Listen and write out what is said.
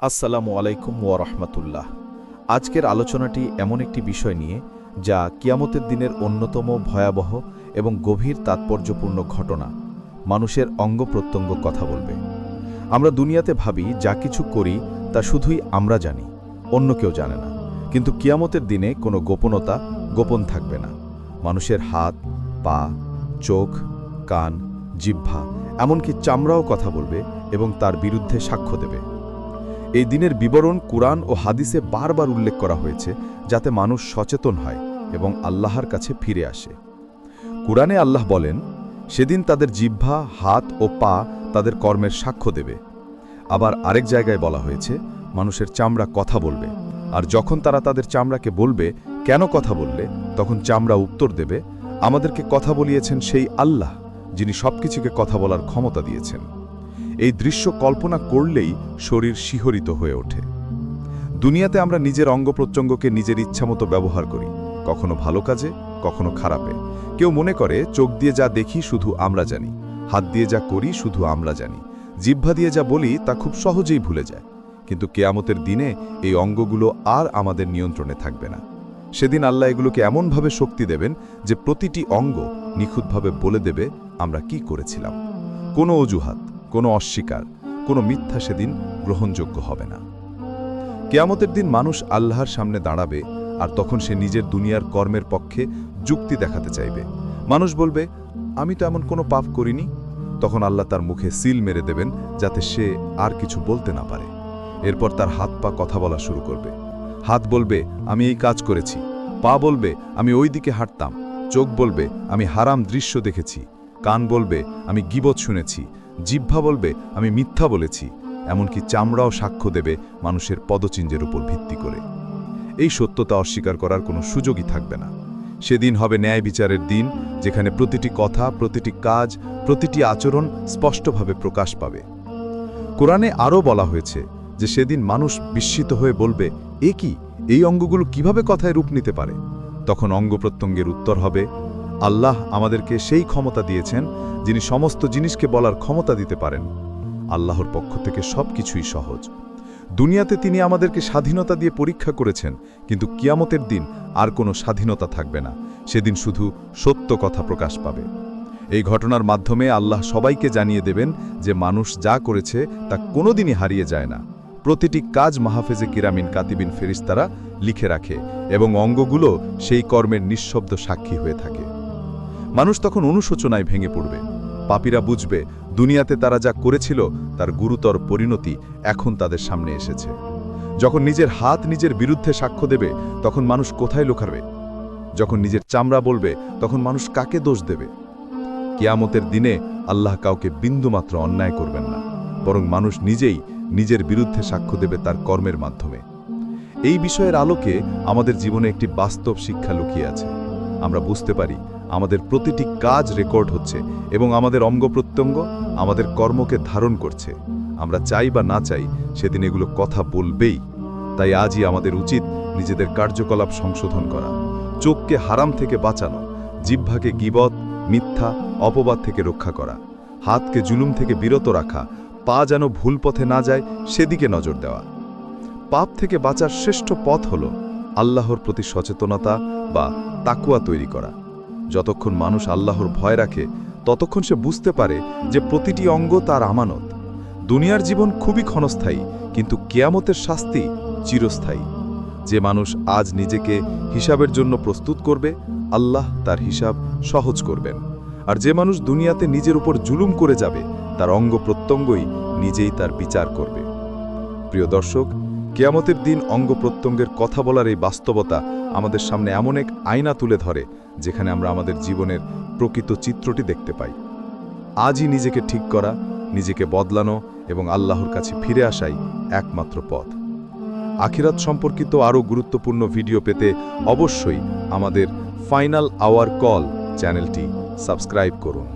আসসালামু আলাইকুম ওয়া রাহমাতুল্লাহ। আজকের আলোচনাটি এমন একটি বিষয় নিয়ে, যা কিয়ামতের দিনের অন্যতম ভয়াবহ এবং গভীর তাৎপর্যপূর্ণ ঘটনা, মানুষের অঙ্গ প্রত্যঙ্গ কথা বলবে। আমরা দুনিয়াতে ভাবি, যা কিছু করি, তা শুধুই আমরা জানি, অন্য কেউ জানে না। কিন্তু কিয়ামতের দিনে কোনো গোপনতা, গোপন থাকবে না। মানুষের হাত, পা, চোখ, কান, জিহ্বা, এমনকি চামড়াও কথা বলবে এবং তার বিরুদ্ধে সাক্ষ্য দেবে। এই দিনের বিবরণ কুরআন ও হাদিসে বারবার উল্লেখ করা হয়েছে যাতে মানুষ সচেতন হয় এবং আল্লাহর কাছে ফিরে আসে। কুরআনে আল্লাহ বলেন, সেদিন তাদের জিহ্বা, হাত ও পা তাদের কর্মের সাক্ষ্য দেবে। আবার আরেক জায়গায় বলা হয়েছে, মানুষের চামড়া কথা বলবে। আর যখন তারা তাদের চামড়াকে বলবে, কেন কথা বললে? তখন চামড়া উত্তর দেবে, আমাদেরকে কথা বলিয়েছেন সেই আল্লাহ, যিনি সবকিছুকে কথা বলার ক্ষমতা দিয়েছেন। এই দৃশ্য কল্পনা করলেই শরীর শিহরিত হয়ে ওঠে। দুনিয়াতে আমরা নিজের অঙ্গ প্রত্যঙ্গকে নিজের ইচ্ছামতো ব্যবহার করি, কখনো ভালো কাজে, কখনো খারাপে। কেউ মনে করে, চোখ দিয়ে যা দেখি শুধু আমরা জানি, হাত দিয়ে যা করি শুধু আমরা জানি, জিহ্বা দিয়ে যা বলি তা খুব সহজেই ভুলে যায়। কিন্তু কেয়ামতের দিনে এই অঙ্গগুলো আর আমাদের নিয়ন্ত্রণে থাকবে না। সেদিন আল্লাহ এগুলোকে এমনভাবে শক্তি দেবেন যে প্রতিটি অঙ্গ নিখুঁতভাবে বলে দেবে, আমরা কি করেছিলাম? কোনো অজুহাত কোনো অস্বীকার, কোনো মিথ্যা সেদিন গ্রহণযোগ্য হবে না। কেয়ামতের দিন মানুষ আল্লাহর সামনে দাঁড়াবে আর তখন সে নিজের দুনিয়ার কর্মের পক্ষে যুক্তি দেখাতে চাইবে। মানুষ বলবে, আমি তো এমন কোনো পাপ করিনি। তখন আল্লাহ তার মুখে সিল মেরে দেবেন যাতে সে আর কিছু বলতে না পারে। এরপর তার হাত পা কথা বলা শুরু করবে। হাত বলবে, আমি এই কাজ করেছি। পা বলবে, আমি ওই দিকে হাঁটতাম। চোখ বলবে, আমি হারাম দৃশ্য দেখেছি। কান বলবে, আমি গিবত শুনেছি। জিহ্বা বলবে, আমি মিথ্যা বলেছি। এমনকি চামড়াও সাক্ষ্য দেবে মানুষের পদচিহ্নের উপর ভিত্তি করে। এই সত্যতা অস্বীকার করার কোনো সুযোগই থাকবে না। সেদিন হবে ন্যায় বিচারের দিন, যেখানে প্রতিটি কথা, প্রতিটি কাজ, প্রতিটি আচরণ স্পষ্টভাবে প্রকাশ পাবে। কোরআনে আরও বলা হয়েছে যে, সেদিন মানুষ বিস্মিত হয়ে বলবে, এ কি? এই অঙ্গগুলো কীভাবে কথায় রূপ নিতে পারে তখন অঙ্গ উত্তর হবে আল্লাহ আমাদেরকে সেই ক্ষমতা দিয়েছেন, যিনি সমস্ত জিনিসকে বলার ক্ষমতা দিতে পারেন। আল্লাহর পক্ষ থেকে সব কিছুই সহজ। দুনিয়াতে তিনি আমাদেরকে স্বাধীনতা দিয়ে পরীক্ষা করেছেন, কিন্তু কিয়ামতের দিন আর কোনো স্বাধীনতা থাকবে না। সেদিন শুধু সত্য কথা প্রকাশ পাবে। এই ঘটনার মাধ্যমে আল্লাহ সবাইকে জানিয়ে দেবেন যে মানুষ যা করেছে তা কোনোদিনই হারিয়ে যায় না। প্রতিটি কাজ মাহফেজে কিরামিন কাতিবিন ফেরিস্তারা লিখে রাখে এবং অঙ্গগুলো সেই কর্মের নিঃশব্দ সাক্ষী হয়ে থাকে। মানুষ তখন অনুশোচনায় ভেঙে পড়বে। পাপীরা বুঝবে, দুনিয়াতে তারা যা করেছিল, তার গুরুতর পরিণতি এখন তাদের সামনে এসেছে। যখন নিজের হাত নিজের বিরুদ্ধে সাক্ষ্য দেবে, তখন মানুষ কোথায় লোকাবে যখন নিজের চামড়া বলবে, তখন মানুষ কাকে দোষ দেবে? কিয়ামতের দিনে আল্লাহ কাউকে বিন্দুমাত্র অন্যায় করবেন না, বরং মানুষ নিজেই নিজের বিরুদ্ধে সাক্ষ্য দেবে তার কর্মের মাধ্যমে। এই বিষয়ের আলোকে আমাদের জীবনে একটি বাস্তব শিক্ষা লুকিয়ে আছে। আমরা বুঝতে পারি আমাদের প্রতিটি কাজ রেকর্ড হচ্ছে এবং আমাদের অঙ্গ প্রত্যঙ্গ আমাদের কর্মকে ধারণ করছে। আমরা চাই বা না চাই, সেদিন এগুলো কথা বলবেই। তাই আজই আমাদের উচিত নিজেদের কার্যকলাপ সংশোধন করা। চোখকে হারাম থেকে বাঁচানো, জিহ্বাকে গিবত, মিথ্যা, অপবাদ থেকে রক্ষা করা। হাতকে জুলুম থেকে বিরত রাখা, পা যেন ভুল পথে না যায়, সেদিকে নজর দেওয়া। পাপ থেকে বাঁচার শ্রেষ্ঠ পথ হল আল্লাহর প্রতি সচেতনতা বা তাকুয়া তৈরি করা। যতক্ষণ মানুষ আল্লাহর ভয় রাখে, ততক্ষণ সে বুঝতে পারে যে প্রতিটি অঙ্গ তার আমানত। দুনিয়ার জীবন খুবই ক্ষণস্থায়ী, কিন্তু কেয়ামতের শাস্তি চিরস্থায়ী। যে মানুষ আজ নিজেকে হিসাবের জন্য প্রস্তুত করবে, আল্লাহ তার হিসাব সহজ করবেন। আর যে মানুষ দুনিয়াতে নিজের উপর জুলুম করে যাবে, তার অঙ্গ প্রত্যঙ্গই নিজেই তার বিচার করবে। প্রিয় দর্শক, কেয়ামতের দিন অঙ্গ প্রত্যঙ্গের কথা বলার এই বাস্তবতা আমাদের সামনে এমন এক আয়না তুলে ধরে যেখানে আমরা আমাদের জীবনের প্রকৃত চিত্রটি দেখতে পাই। আজই নিজেকে ঠিক করা, নিজেকে বদলানো এবং আল্লাহর কাছে ফিরে আসাই একমাত্র পথ। আখিরাত সম্পর্কিত আরও গুরুত্বপূর্ণ ভিডিও পেতে অবশ্যই আমাদের ফাইনাল আওয়ার কল চ্যানেলটি সাবস্ক্রাইব করুন।